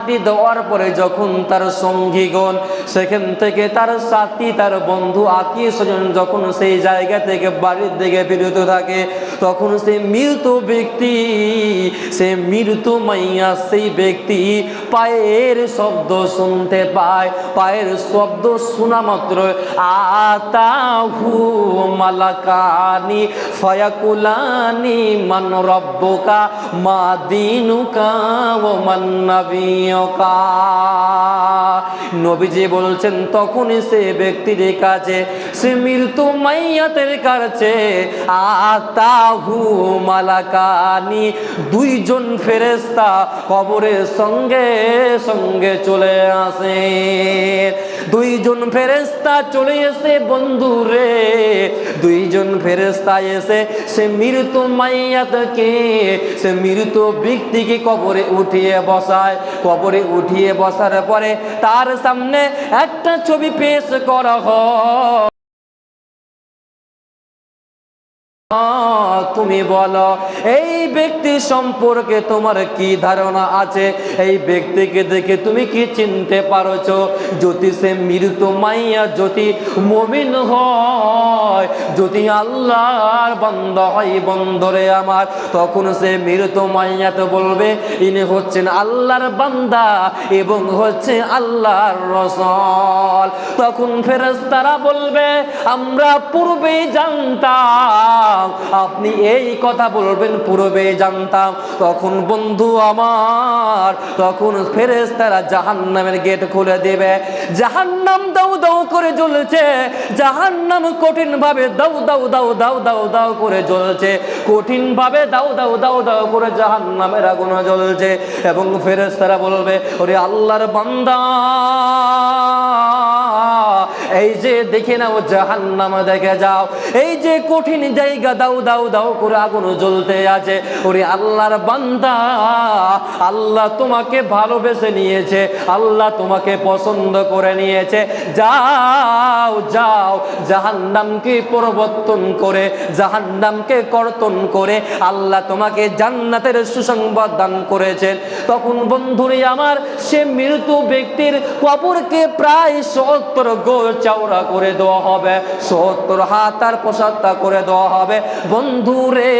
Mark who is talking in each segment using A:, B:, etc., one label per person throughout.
A: মাটি দেওয়ার পরে যখন তার সঙ্গীগণ সেখান থেকে তার সাথী, তার বন্ধু, আত্মীয় স্বজন যখন সেই জায়গা থেকে বাড়ির দিকে ফিরত থাকে তখন সে মৃত ব্যক্তি, সে মৃত মাইয়া সেই ব্যক্তি পায়ের শব্দ শুনতে পায়। পায়ের শব্দ শোনা মাত্র, আতাহু মালাকানি ফয়াকুলানি মান রব্বকা মা দিনুকা ও মান নবিয়কা। নবীজি বলছেন, তখনই সে ব্যক্তির কাছে, সে মৃত্যু মাইয়াতের কাছে, আতাহু মালাকানি দুইজন ফেরেস্তা কবরের সঙ্গে সঙ্গে চলে আসে। দুইজন ফেরেস্তা চলে এসে বন্ধু রে দুইজন ফেরেস্তা এসে, সে মৃত মাইয়াতকে, সে মৃত ব্যক্তিকে কবরে উঠিয়ে বসায়। কবরে উঠিয়ে বসার পরে তার সামনে একটা ছবি পেশ করা হয়। তুমি বলো, এই ব্যক্তি সম্পর্কে তোমার কি ধারণা আছে? এই ব্যক্তিকে দেখে তুমি কি চিনতে পারছ? যদি সে মৃত মাইয়া, যদি মমিন হয়, যদি আল্লাহর বন্ধ হয় বন্ধরে আমার, তখন সে মৃত মাইয়া তো বলবে, ইনি হচ্ছেন আল্লাহর বান্দা এবং হচ্ছে আল্লাহর রসল। তখন ফেরেস্তারা বলবে, আমরা পূর্বেই জানতাম আপনি এই কথা বলবেন, পূর্বে জানতাম। তখন বন্ধু আমার, তখন ফেরেস্তারা জাহান্নামের গেট খুলে দেবে। জাহান্নাম দাউ দাউ করে জ্বলছে, জাহান্নাম কঠিন ভাবে দাউ দাউ দাউ দাউ দাউ দাউ করে জ্বলছে। কঠিন ভাবে দাউ দাউ দাউ দাউ করে জাহান্নামের আগুন জ্বলছে এবং ফেরেস্তারা বলবে, ওরে আল্লাহর বান্দা! এই যে দেখে নাও জাহান্নাম দেখে যাও। এই যে কঠিন জায়গা, দাও দাও দাও করে আগুন জ্বলতে আছে। ওরে আল্লাহর বান্দা, আল্লাহ তোমাকে ভালোবেসে নিয়েছে, আল্লাহ তোমাকে পছন্দ করে নিয়েছে। যাও যাও, জাহান্নামকে পরিবর্তন করে, জাহান্নামকে কর্তন করে আল্লাহ তোমাকে জান্নাতের সুসংবাদ দান করেছেন। তখন বন্ধুরে আমার, সে মৃত্যু ব্যক্তির কবরকে প্রায় সত্তর গোল চওড়া করে দেওয়া হবে, সত্তর হাত আর পঁচাত্তর করে দেওয়া হবে। বন্ধুরে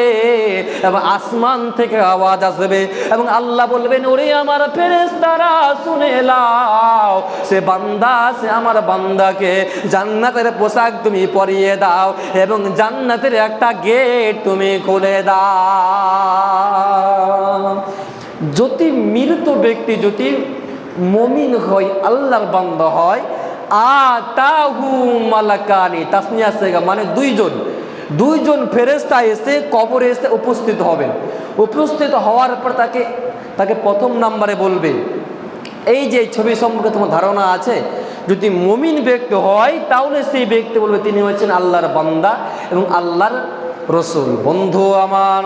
A: এবং আসমান থেকে আওয়াজ আসবে, এবং আল্লাহ বলবেন, ওরে আমার ফেরেস্তারা শুনে লাও সে বান্দা, সে আমার বান্দাকে জান্নাতের পোশাক তুমি পরিয়ে দাও, এবং জান্নাতের একটা গেট তুমি খুলে দাও। যদি মৃত ব্যক্তি, যদি মমিন হয় আল্লাহর বান্দা হয় আতাহু মালাকানি, তাসনিয়া সেগা মানে দুইজন। দুইজন ফেরেস্তা এসে কবরে এসে উপস্থিত হবেন। উপস্থিত হওয়ার পর তাকে তাকে প্রথম নাম্বারে বলবে, এই যে ছবি সম্পর্কে তোমার ধারণা আছে, যদি মমিন ব্যক্তি হয়, তাহলে সেই ব্যক্তি বলবে, তিনি হচ্ছেন আল্লাহর বান্দা এবং আল্লাহর রসুল। বন্ধু আমার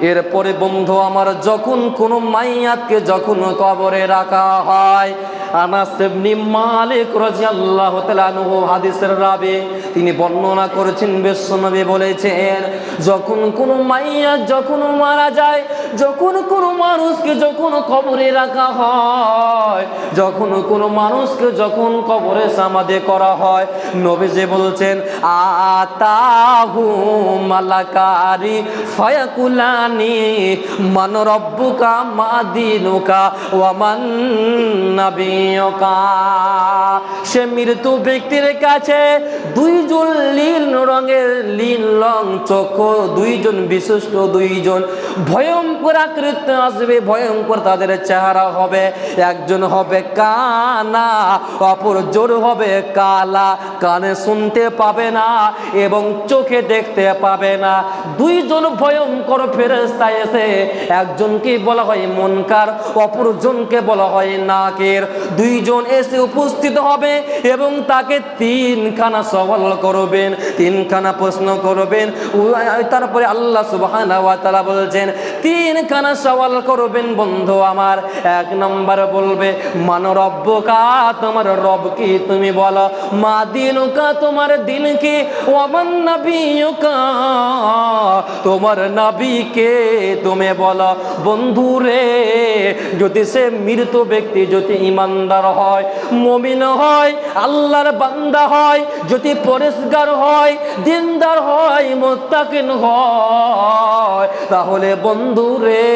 A: এরপরে বন্ধু, আমার যখন কোনো মাইয়াতকে যখন কবরে রাখা হয় হাদিসের রাবে, তিনি বর্ণনা করেছেন বিশ্বনবী বলেছেন, যখন কোনো মাইয়া যখন মারা যায়, যখন কোনো মানুষকে যখন কবরে রাখা হয়, যখন কোনো মানুষকে যখন কবরে সমাধি করা হয়, নবীজি বলছেন, আতাহু মালাকারি ফায়াকুলানি মান রব্বুকা মাদিনুকা ওয়া মান নাবিয়ুকা। সে মৃত্যু ব্যক্তির কাছে দুইজন লীল রঙের লীল রং চক্ষু, দুইজন বিশিষ্ট, দুইজন ভয়ঙ্কর আকৃতি আসবে, ভয়ঙ্কর তাদের চেহারা হবে। একজন হবে কানা, অপর জোর হবে কালা, কানে শুনতে পাবে না এবং চোখে দেখতে পাবে না। দুইজন ভয়ঙ্কর ফেরেস্তা এসে একজনকে বলা হয় মনকার, অপরজনকে বলা হয় নাকের। দুইজন এসে উপস্থিত হবে এবং তাকে তিনখানা সওয়াল করবেন, তিনখানা প্রশ্ন করবেন। তারপরে আল্লাহ সুবহানাহু ওয়া তাআলা বলছেন, তিনখানা সওয়াল করবেন বন্ধু আমার। এক নম্বর বলবে, মান মান রব্বকা, তোমার রব কি তুমি বলো? মা দিনুকা, তোমার দিন কি? ওমান নবীকা তোমার নবীকে তুমি বলো বন্ধু রে যদি সে মৃত ব্যক্তি যদি ইমানদার হয়, মমিন হয়, আল্লাহর বান্দা হয়, যদি পরিষ্কার হয়, দিনদার হয়, মোত্তাকিন হয়, তাহলে বন্ধু রে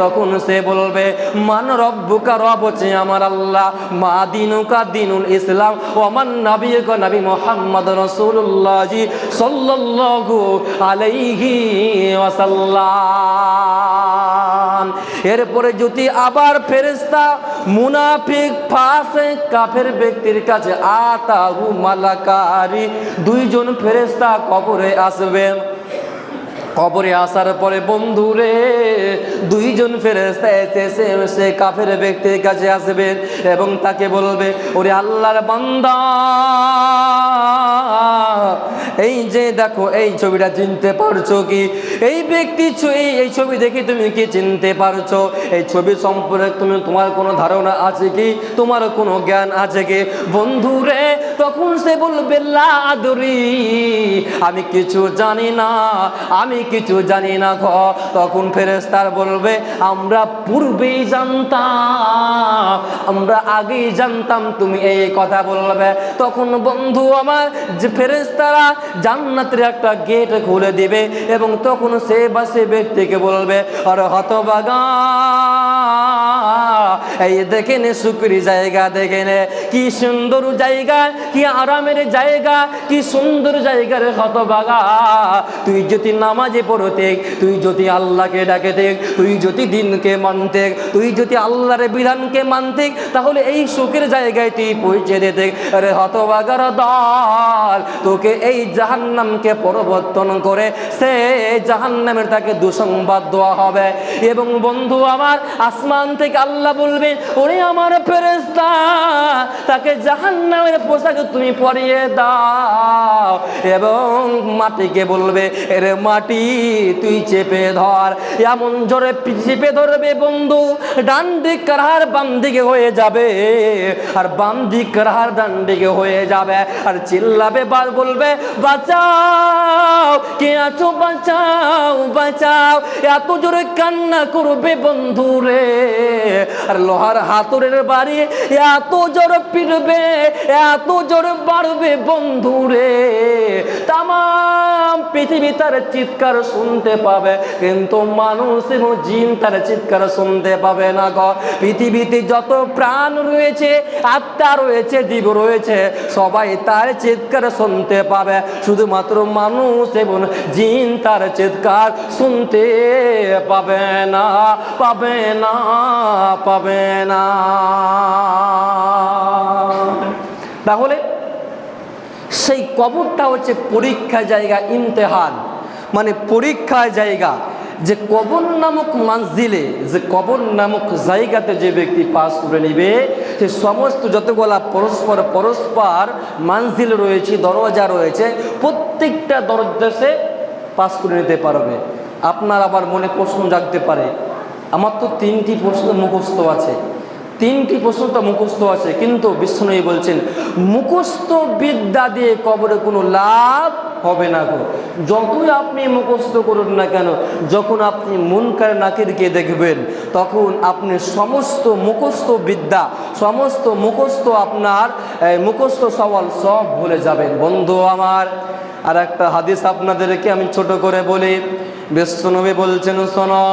A: তখন সে বলবে, মান রব্বুকা রব হচ্ছে আমার আল্লাহ, মা দিনুকা দিনুল ইসলাম ও আমার নবীকা নবী মোহাম্মদ রসুল্লাহ সাল্লাল্লাহু আলাইহি ওয়াসাল্লাম। এরপরে যদি আবার ফেরেস্তা মুনাফিক ফাসে কাফের ব্যক্তির কাছে আতাহু মালাকারি, দুইজন ফেরেস্তা কবরে আসবেন কবরে আসার পরে বন্ধুরে, দুইজন ফেরেস্তা এসে সে কাফের ব্যক্তির কাছে আসবেন এবং তাকে বলবে, ওরে আল্লাহর বান্দা এই যে দেখো, এই ছবিটা চিনতে পারছ কি? এই ব্যক্তি এই ছবি দেখে তুমি কি চিনতে পারছ? এই ছবি সম্পর্কে তুমি, তোমার কোনো ধারণা আছে কি? তোমার কোনো জ্ঞান আছে কি? বন্ধুরে, তখন সে বলবে, লা আদরি, আমি কিছু জানি না, আমি কিছু জানি না খ তখন ফেরেস্তার বলবে, আমরা পূর্বেই জানতাম, আমরা আগেই জানতাম, তুমি এই কথা বলবে। তখন বন্ধু আমার যে ফেরেস্তারা জান্নাতের একটা গেট খুলে দিবে এবং তখন সে বা সে ব্যক্তিকে বলবে আর হতবাগা দেখে নে সুকরি জায়গা দেখে নে কি সুন্দর জায়গা, কি আরামের জায়গা, কি সুন্দর জায়গার তুই যদি নামাজে পড়তে তুই যদি আল্লাহকে তুই যদি দিনকে মানতে তুই যদি বিধানকে মানতে তাহলে এই সুখের জায়গায় তুই পৌঁছে দিতে আরে হতবাগার দল, তোকে এই জাহান্নামকে পরিবর্তন করে সে জাহান্নামের তাকে দুসংবাদ দেওয়া হবে। এবং বন্ধু আমার, আসমান থেকে আল্লাহ বলবেন, ওরে আমার ফেরেস্তা তাকে জাহান্নামের পোশাক তুমি পরিয়ে দাও। এবং মাটিকে বলবে, এরে মাটি, তুই চেপে ধর। এমন জোরে চেপে ধরবে বন্ধু, ডান দিক কারহার বাম দিকে হয়ে যাবে, আর বাম দিক কারহার ডান দিকে হয়ে যাবে। আর চিল্লাবে, বার বলবে, বাঁচাও, কে আছো বাঁচাও বাঁচাও। এত জোরে কান্না করবে বন্ধু রে আর লোহার হাতুরের বাড়ি এত জোরে পিটবে এত জোরে বাড়বে বন্ধু রে। তাম পৃথিবী তার চিৎকার শুনতে পাবে, কিন্তু মানুষ এবং জিন তার চিৎকার শুনতে পাবে না গ। পৃথিবীতে যত প্রাণ রয়েছে, আত্মা রয়েছে, জীব রয়েছে, সবাই তার চিৎকার শুনতে পাবে। শুধুমাত্র মানুষ এবং জিন তার চিৎকার শুনতে পাবে না পাবে না, পাবে না। তাহলে সেই কবরটা হচ্ছে পরীক্ষা জায়গা, ইমতেহান। মানে পরীক্ষার জায়গা যে কবর নামক মানজিলে যে কবর নামক জায়গাতে যে ব্যক্তি পাস করে নিবে, সে সমস্ত যতগুলা পরস্পর পরস্পর মানজিল রয়েছে, দরজা রয়েছে, প্রত্যেকটা দরজা সে পাস করে নিতে পারবে। আপনার আবার মনে প্রশ্ন জাগতে পারে আমার তো তিনটি প্রশ্ন মুখস্থ আছে। তিনটি প্রশ্ন তো মুখস্থ আছে, কিন্তু বিষ্ণুই বলছেন, মুখস্থ বিদ্যা দিয়ে কবরে কোনো লাভ হবে না গো। যতই আপনি মুখস্থ করুন না কেন, যখন আপনি মুনকার নাকিরকে দেখবেন, তখন আপনি সমস্ত মুখস্থ বিদ্যা, সমস্ত মুখস্থ আপনার মুখস্থ সওয়াল সব ভুলে যাবেন। বন্ধু আমার আর একটা হাদিস আপনাদেরকে আমি ছোট করে বলি। বিশ্বনবী বলছেন, শোনো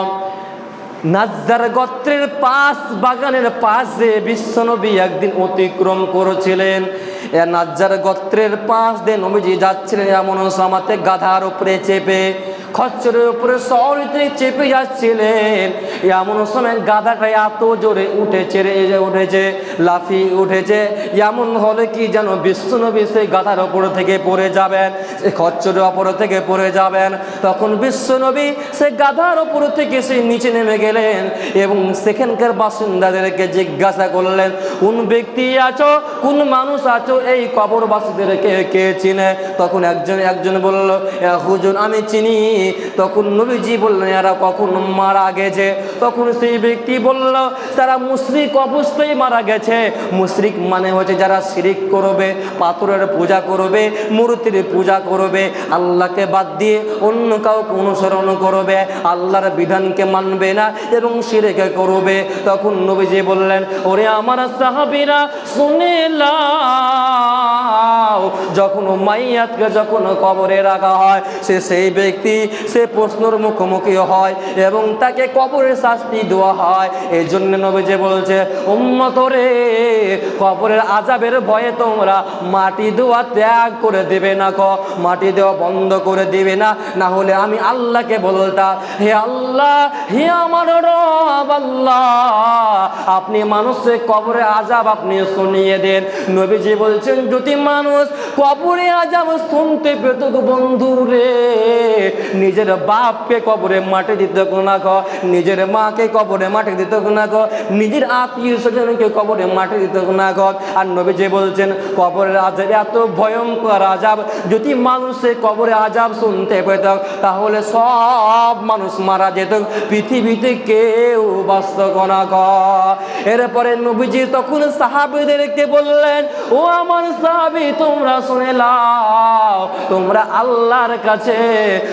A: নাজ্জার গোত্রের পাশ বাগানের পাশে বিশ্বনবী একদিন অতিক্রম করেছিলেন। নাজার গোত্রের পাশ দিয়ে নবীজি যাচ্ছিলেন, এমন সামাতে গাধার উপরে চেপে খচ্চরের উপরে শহরিতে চেপে যাচ্ছিলেন। এমন সময় গাধাটা এত জোরে উঠেছে রে উঠেছে লাফি উঠেছে। এমন হলে কি যেন বিশ্বনবী সেই গাধার উপর থেকে পড়ে যাবেন সে খচ্চরের ওপর থেকে পড়ে যাবেন। তখন বিশ্বনবী সে গাধার ওপর থেকে সে নিচে নেমে গেলেন এবং সেখানকার বাসিন্দাদেরকে জিজ্ঞাসা করলেন, কোন ব্যক্তি আছো? কোন মানুষ আছো? এই কবরবাসীদেরকে কে চিনে? তখন একজন একজন বলল, "এ হুজুর, আমি চিনি। তখন নবীজি বললেন, এরা কখন মারা গেছে? তখন সেই ব্যক্তি বলল, তারা মুশরিক অবস্থায় মারা গেছে। মুশরিক মানে হচ্ছে যারা শিরিক করবে, পাথরের পূজা করবে, মূর্তির পূজা করবে, আল্লাহকে বাদ দিয়ে অন্য কাউকে অনুসরণ করবে, আল্লাহর বিধানকে মানবে না এবং শিরেকে করবে। তখন নবীজি বললেন, ওরে আমার সাহাবিরা, শুনে লাও যখন মাইয়াতকে যখন কবরে রাখা হয়, সে সেই ব্যক্তি, সে প্রশ্নর মুখোমুখি হয় এবং তাকে কবরের শাস্তি দেওয়া হয়। এই জন্য নবীজি বলছে উম্মত রে কবরের আজাবের ভয়ে তোমরা মাটি দেওয়া ত্যাগ করে দেবে না ক মাটি দেওয়া বন্ধ করে দেবে না। না হলে আমি আল্লাহকে বলতাম হে আল্লাহ, হে আমার রব আল্লাহ, আপনি মানুষের কবরে আজাব আপনি শুনিয়ে দেন। নবীজি বলছেন যদি মানুষ কবরে আজাব শুনতে পেত বন্ধু রে। নিজের বাপকে কবরে মাটি দিত না ক, নিজের মাকে কবরে মাটি দিত না ক, নিজের আত্মীয় স্বজনকে কবরে মাটি দিত না ক। আর নবীজি বলছেন, কবরের আজাব এত ভয়ঙ্কর আজাব, যদি মানুষের কবরে আজাব শুনতে পেত, তাহলে সব মানুষ মারা যেত, পৃথিবীতে কেউ বাস্তব না ক। এরপরে নবীজি তখন সাহাবিদেরকে বললেন, ও আমার সাহাবি, তোমরা শুনে লাও তোমরা আল্লাহর কাছে,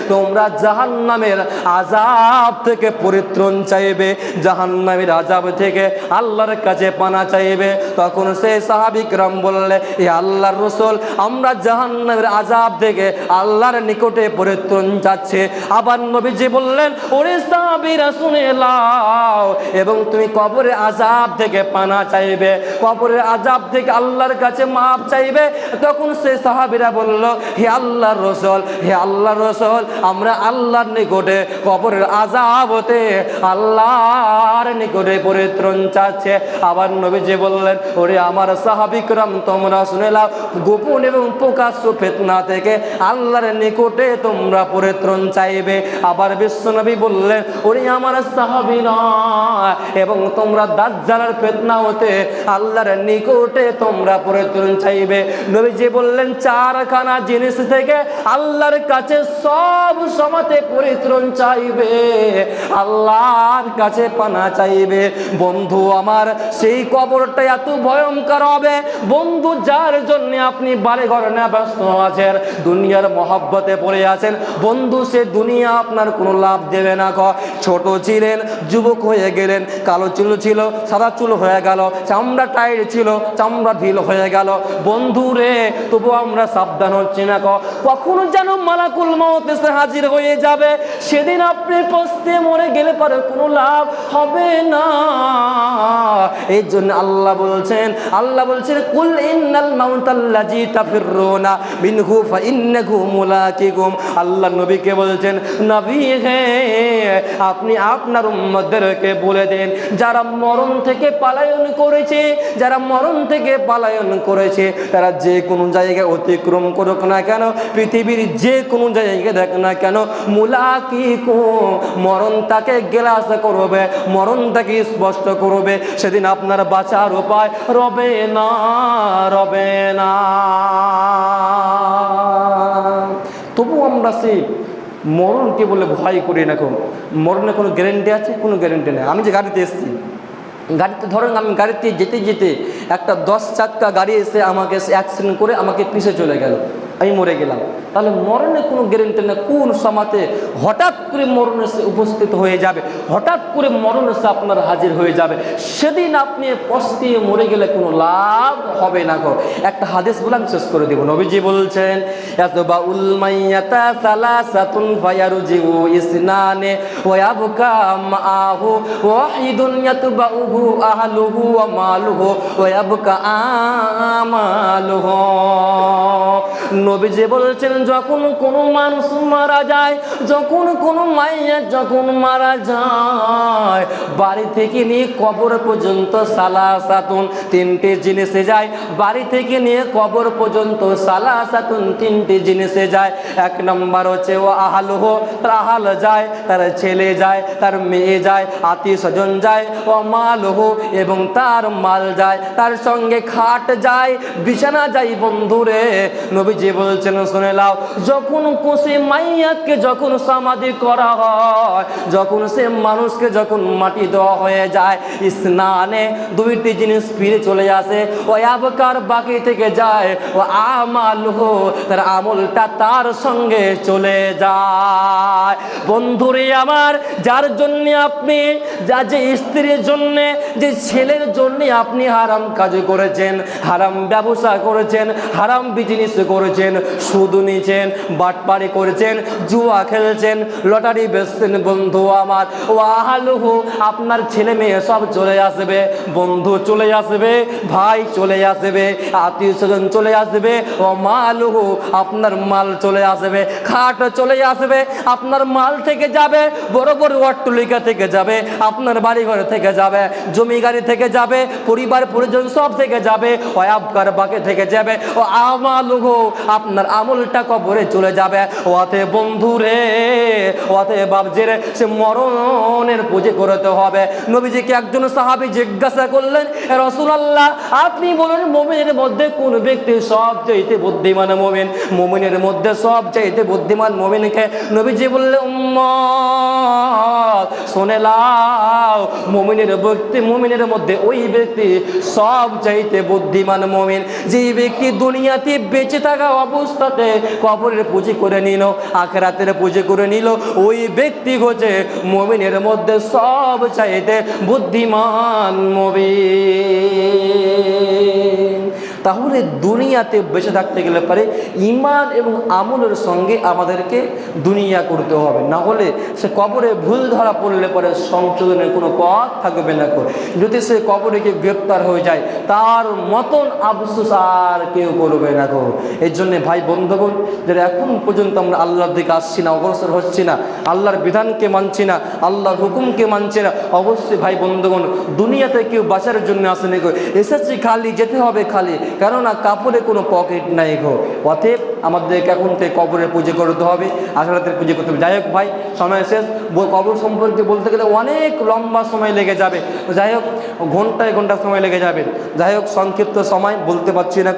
A: তোমরা জাহান্নামের আজাব থেকে পরিত্রাণ চাইবে। জাহান্নামের আজাব থেকে আল্লাহর কাছে পানা চাইবে। তখন সে সাহাবিকরাম বললে, এ আল্লাহর রসুল, আমরা জাহান্নামের আজাব থেকে আল্লাহর নিকটে পরিত্রাণ চাচ্ছে। আবার নবীজি বললেন, ওরে সাহাবিরা, শুনে লাও এবং তুমি কবরে আজাব থেকে পানা চাইবে। কবরের আজাব থেকে আল্লাহর কাছে মাপ চাইবে। তখন সে সাহাবিরা বলল, হে আল্লাহর রসল, হে আল্লাহর রসল, আমরা আল্লাহর নিকটে কবরের আজাব হতে আল্লাহর নিকটে পরিত্রাণ চাচ্ছে। আবার নবীজি বললেন, ওরে আমার সাহাবিকরাম তোমরা শুনে লাও গোপন এবং প্রকাশ্য ফেতনা থেকে আল্লাহর নিকটে তোমরা পরিত্রাণ চাইবে। আবার বিশ্বনবী বললেন, ওরে আমার সাহাবি এবং তোমরা দাজ্জালের ফেতনা হতে আল্লাহর নিকটে তোমরা পরিত্রাণ চাইবে। নবীজি বললেন, চারখানা জিনিস থেকে আল্লাহর কাছে সব সমাতে পরিত্রাণ চাইবে, আল্লাহর কাছে পানা চাইবে। বন্ধু, আমার সেই কবরটা এত ভয়ঙ্কর হবে। বন্ধু, যার জন্য আপনি বাড়ি ঘরে না ব্যস্ত আছেন, দুনিয়ার মহব্বতে পড়ে আছেন, বন্ধু, সে দুনিয়া আপনার কোনো লাভ দেবে না ক ছোট ছিলেন, যুবক হয়ে গেলেন, কালো চুল ছিল, সাদা চুল হয়ে গেল, চামড়া টাইট ছিল, চামড়া ঢিল হয়ে গেল। বন্ধু রে তবু আমরা সাবধান হচ্ছি না কখনো যেন মালাকুল মত হাজির হয়ে যাবে, সেদিন আপনি পস্তে মরে গেলে পরে কোনো লাভ হবে না। এই জন্য আল্লাহ বলছেন আল্লাহ বলছেন, কুল ইন্নাল মাউতাল্লাজি তাফিরুনা মিনহু ফা ইন্নাহু মুলাকিকুম। আল্লাহ নবীকে বলছেন, নবী হে, আপনি আপনার উম্মতদেরকে বলে দেন, যারা মরণ থেকে পালায়ন করেছে, যারা মরণ থেকে পালায়ন করেছে, তারা যে কোনো জায়গায় অতিক্রম করুক না কেন, পৃথিবীর যে কোনো জায়গায় দেখ না কেন মুলাকিকুম মরণ তাকে গ্লাস করবে, মরণ তাকে স্পষ্ট করবে, সেদিন আপনার বাঁচার উপায় রবে না রবে না। তবু আমরা সেই মরণকে বলে ভয় করি না এখন মরণে কোনো গ্যারেন্টি আছে? কোনো গ্যারেন্টি নেই। আমি যে গাড়িতে এসেছি, গাড়িতে ধরেন আমি গাড়িতে যেতে যেতে একটা দশ চাক্কা গাড়ি এসে আমাকে অ্যাক্সিডেন্ট করে আমাকে পিছে চলে গেল। আমি মরে গেলাম। তাহলে মরণে কোনো গ্যারেন্টি নেই। কোন সমাতে হঠাৎ করে মরণ এসে উপস্থিত হয়ে যাবে? হঠাৎ করে মরণ এসে আপনার হাজির হয়ে যাবে। সেদিন আপনি পস্তিয়ে মরে গেলে কোনো লাভ হবে না গো। একটা হাদিস বলে আমি শেষ করে দেবো। নবীজি বলছেন এত বা উলমাইয়াতা সালাসাতুন ফায়ারুজিউ ইসনানে ওয়াবকা মাআহু ওয়াহিদুন ইয়াতবাউহু আহলুহু ওয়া মালুহু ওয়াবকা আমালুহু। নবীজি বলছেন যখন কোনো মানুষ মারা যায়, যখন কোনো মাইয়া যখন মারা যায়, বাড়ি থেকে নিয়ে কবর পর্যন্ত সালা সাতুন তিনটে জিনিসে যায়। বাড়ি থেকে নিয়ে কবর পর্যন্ত সালা সাতুন তিনটে জিনিসে যায়। এক নম্বর হচ্ছে ও আহাল হো, তার আহাল যায়, তার ছেলে যায়, তার মেয়ে যায় আত্মীয় স্বজন যায়, ও মাল হো এবং তার মাল যায়, তার সঙ্গে খাট যায়, বিছানা যায় বন্ধুরে। নবী নবীজি বলছেন, শুনে লাও যখন কোষে মাইয়াকে যখন সমাধি করা হয়, যখন সে মানুষকে যখন মাটি দেওয়া হয়ে যায়, স্নানে দুইটি জিনিস ফিরে চলে আসে, ও আবকার বাকি থেকে যায়, ও আমাল তার আমলটা তার সঙ্গে চলে যায়। বন্ধুরে আমার, যার জন্য আপনি, যা যে স্ত্রীর জন্যে, যে ছেলের জন্য আপনি হারাম কাজ করেছেন, হারাম ব্যবসা করেছেন, হারাম বিজনেস করেছেন সুদ নিয়েছেন বাটপারি করেছেন, জুয়া খেলছেন, লটারি বেচছেন বন্ধু আমার। ও আহালুহু আপনার ছেলে মেয়ে সব চলে আসবে, বন্ধু চলে আসবে, ভাই চলে আসবে আত্মীয় স্বজন চলে আসবে ও মালুহু আপনার মাল চলে আসবে, খাট চলে আসবে, আপনার মাল থেকে যাবে, বড় বড় অট্টলিকা থেকে যাবে, আপনার বাড়ি ঘর থেকে যাবে জমি গাড়ি থেকে যাবে, পরিবার পরিজন সব থেকে যাবে ও আবকার বাকে থেকে যাবে, ও আমালুহু, আপনার আমলটা কবরে চলে যাবে। ওতে বন্ধু রে ওতে বাবজি রে, সে মরণের পুজো করতে হবে। নবীজিকে একজন সাহাবী জিজ্ঞাসা করলেন রসুল আল্লাহ আপনি বলুন মোমিনের মধ্যে কোন ব্যক্তি সব চাইতে বুদ্ধিমান মোমিন? মোমিনের মধ্যে সব চাইতে বুদ্ধিমান মোমিনকে নবীজি উম্মত, শুনে লাও মোমিনের ব্যক্তি, মোমিনের মধ্যে ওই ব্যক্তি সব চাইতে বুদ্ধিমান মোমিন। যে ব্যক্তি দুনিয়াতে বেঁচে থাকা অবস্থাতে কবরের পুঁজি করে নিল, আখরাতের পুঁজি করে নিল। ওই ব্যক্তি হচ্ছে মমিনের মধ্যে সব চাইতে বুদ্ধিমান মবিন তাহলে দুনিয়াতে বেঁচে থাকতে গেলে পারে ইমান এবং আমলের সঙ্গে আমাদেরকে দুনিয়া করতে হবে। না হলে সে কবরে ভুল ধরা পড়লে পরে সংশোধনের কোনো পথ থাকবে না যদি সে কবরে গিয়ে গ্রেপ্তার হয়ে যায়, তার মতন আফসোস আর কেউ করবে না গো এর জন্য ভাই বন্ধুগণ, যারা এখন পর্যন্ত আমরা আল্লাহর দিকে আসছি না, অগ্রসর হচ্ছি না, আল্লাহর বিধানকে মানছি না, আল্লাহর হুকুমকে মানছি না, অবশ্যই ভাই বন্ধুগণ, দুনিয়াতে কেউ বাঁচার জন্য আসেনি গো এসেছি খালি, যেতে হবে খালি। কেননা কাপড়ে কোনো পকেট নাই গো। অতএব আমাদেরকে এখন থেকে কবরের পুজো করতে হবে আশালাতের পুজো করতে হবে। যাই হোক ভাই, সময় শেষ। কবর সম্পর্কে বলতে গেলে অনেক লম্বা সময় লেগে যাবে। যাই হোক ঘন্টায় ঘণ্টা সময় লেগে যাবে। যাই হোক সংক্ষিপ্ত সময়, বলতে পারছি না।